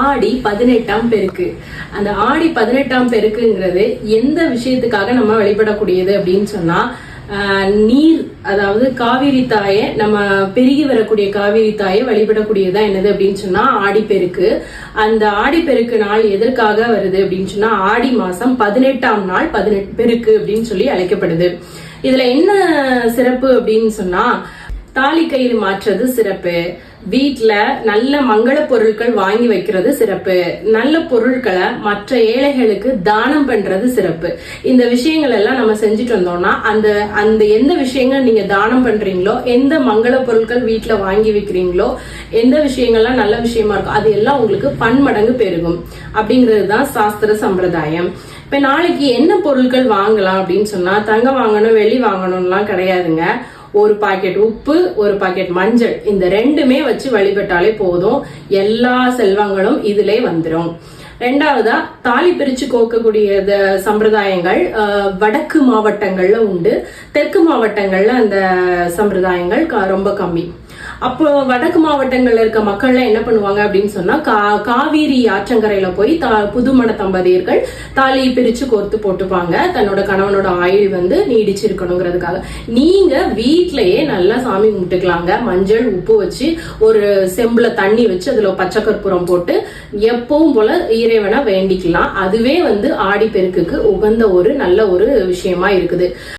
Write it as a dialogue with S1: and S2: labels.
S1: ஆடி பதினெட்டாம் பெருக்கு. அந்த ஆடி பதினெட்டாம் பெருக்குங்கிறது எந்த விஷயத்துக்காக நம்ம வழிபடக்கூடியது அப்படின்னு சொன்னா ஆஹ், நீர் அதாவது காவிரி தாயை நம்ம பெருகி வரக்கூடிய காவிரி தாயை வழிபடக்கூடியதா என்னது அப்படின்னு சொன்னா ஆடிப்பெருக்கு அந்த ஆடிப்பெருக்கு நாள் எதற்காக வருது அப்படின்னு சொன்னா ஆடி மாசம் பதினெட்டாம் நாள் பதினெட்டு பெருக்கு அப்படின்னு சொல்லி அழைக்கப்படுது. இதுல என்ன சிறப்பு அப்படின்னு சொன்னா தாலி கயிறு மாற்றுறது சிறப்பு. வீட்டில் நல்ல மங்கள பொருட்கள் வாங்கி வைக்கிறது சிறப்பு. நல்ல பொருட்களை மற்ற ஏழைகளுக்கு தானம் பண்றது சிறப்பு. இந்த விஷயங்கள் எல்லாம் நம்ம செஞ்சுட்டு வந்தோம்னா அந்த அந்த எந்த விஷயங்கள் நீங்க தானம் பண்றீங்களோ எந்த மங்கள பொருட்கள் வீட்டில் வாங்கி வைக்கிறீங்களோ எந்த விஷயங்கள்லாம் நல்ல விஷயமா இருக்கோ அது எல்லாம் உங்களுக்கு பன்மடங்கு பெருகும். அப்படிங்கிறது தான் சாஸ்திர சம்பிரதாயம். இப்போ நாளைக்கு என்ன பொருட்கள் வாங்கலாம் அப்படின்னு சொன்னா தங்கம் வாங்கணும் வெள்ளி வாங்கணும்லாம் கிடையாதுங்க. ஒரு பாக்கெட் உப்பு ஒரு பாக்கெட் மஞ்சள். இந்த ரெண்டுமே வச்சு வழிபட்டாலே போதும். எல்லா செல்வங்களும் இதிலே வந்துடும் ரெண்டாவதா தாலி பிரிச்சு கோக்கக்கூடிய சம்பிரதாயங்கள் வடக்கு மாவட்டங்கள்ல உண்டு. தெற்கு மாவட்டங்கள்ல அந்த சம்பிரதாயங்கள் க- ரொம்ப கம்மி. அப்போ வடக்கு மாவட்டங்கள்ல இருக்க மக்கள்லாம் என்ன பண்ணுவாங்க அப்படின்னு சொன்னா கா- காவேரி ஆற்றங்கரையில போய் தா- புதுமண தம்பதியர்கள் தாலியை பிரிச்சு கோர்த்து போட்டுப்பாங்க. தன்னோட கணவனோட ஆயுள் வந்து நீடிச்சிருக்கணுங்கிறதுக்காக. நீங்க வீட்லயே நல்லா சாமி கும்பிட்டுக்கலாங்க. மஞ்சள் உப்பு வச்சு ஒரு செம்புல தண்ணி வச்சு அதுல பச்சை கற்பூரம் போட்டு எப்பவும் போல இறைவனை வேண்டிக்கலாம். அதுவே வந்து ஆடி பெருக்குக்கு உகந்த ஒரு நல்ல ஒரு விஷயமா இருக்குது.